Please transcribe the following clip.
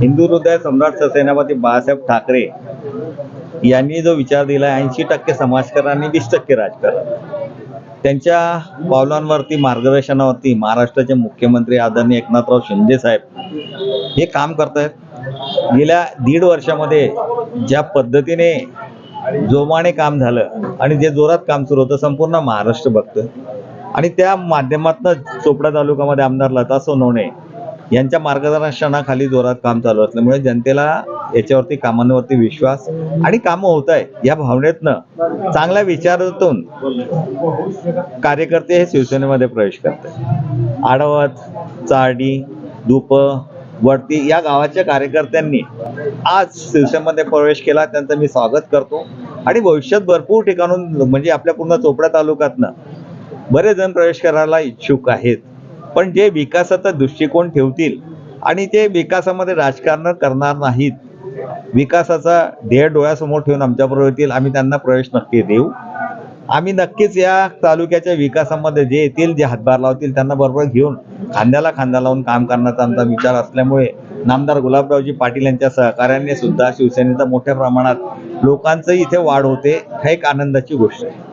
हिंदू हृदय सम्राट सेनापती बाळासाहेब ठाकरे यांनी जो विचार दिला ऐंशी टक्के समाजकारण आणि वीस टक्के राजकारण. त्यांच्या पावलांवरती मार्गदर्शनावरती महाराष्ट्राचे मुख्यमंत्री आदरणीय एकनाथराव शिंदे साहेब हे काम करतायत. गेल्या दीड वर्षामध्ये ज्या पद्धतीने जोमाने काम झालं आणि जे जोरात काम सुरू होतं संपूर्ण महाराष्ट्र बघतोय. आणि त्या माध्यमातून चोपडा तालुक्यामध्ये आमदार लता सोनवणे यांच्या मार्गदर्शनाखाली जोरात काम चालू असल्यामुळे जनतेला याच्यावरती कामांवरती विश्वास आणि कामं होत आहे या भावनेतनं चांगल्या विचारातून कार्यकर्ते हे शिवसेनेमध्ये प्रवेश करतात. आडवत चारडी धुप वरती या गावाच्या कार्यकर्त्यांनी आज शिवसेनेमध्ये प्रवेश केला त्यांचं मी स्वागत करतो. आणि भविष्यात भरपूर ठिकाणून म्हणजे आपल्या पूर्ण चोपडा तालुक्यातनं बरेच जण प्रवेश करायला इच्छुक आहेत. पण जे विकासाचा दृष्टिकोन ठेवतील आणि ते विकासामध्ये राजकारण करणार नाहीत विकासाचा ध्येय डोळ्यासमोर ठेवून आमच्याबरोबर येतील आम्ही त्यांना प्रवेश नक्की देऊ. आम्ही नक्कीच या तालुक्याच्या विकासामध्ये जे येतील जे हातभार लावतील त्यांना बरोबर घेऊन खांद्याला खांदा लावून काम करण्याचा आमचा विचार असल्यामुळे नामदार गुलाबरावजी पाटील यांच्या सहकार्याने सुद्धा शिवसेनेचा मोठ्या प्रमाणात लोकांचंही इथे वाढ होते हा एक आनंदाची गोष्ट आहे.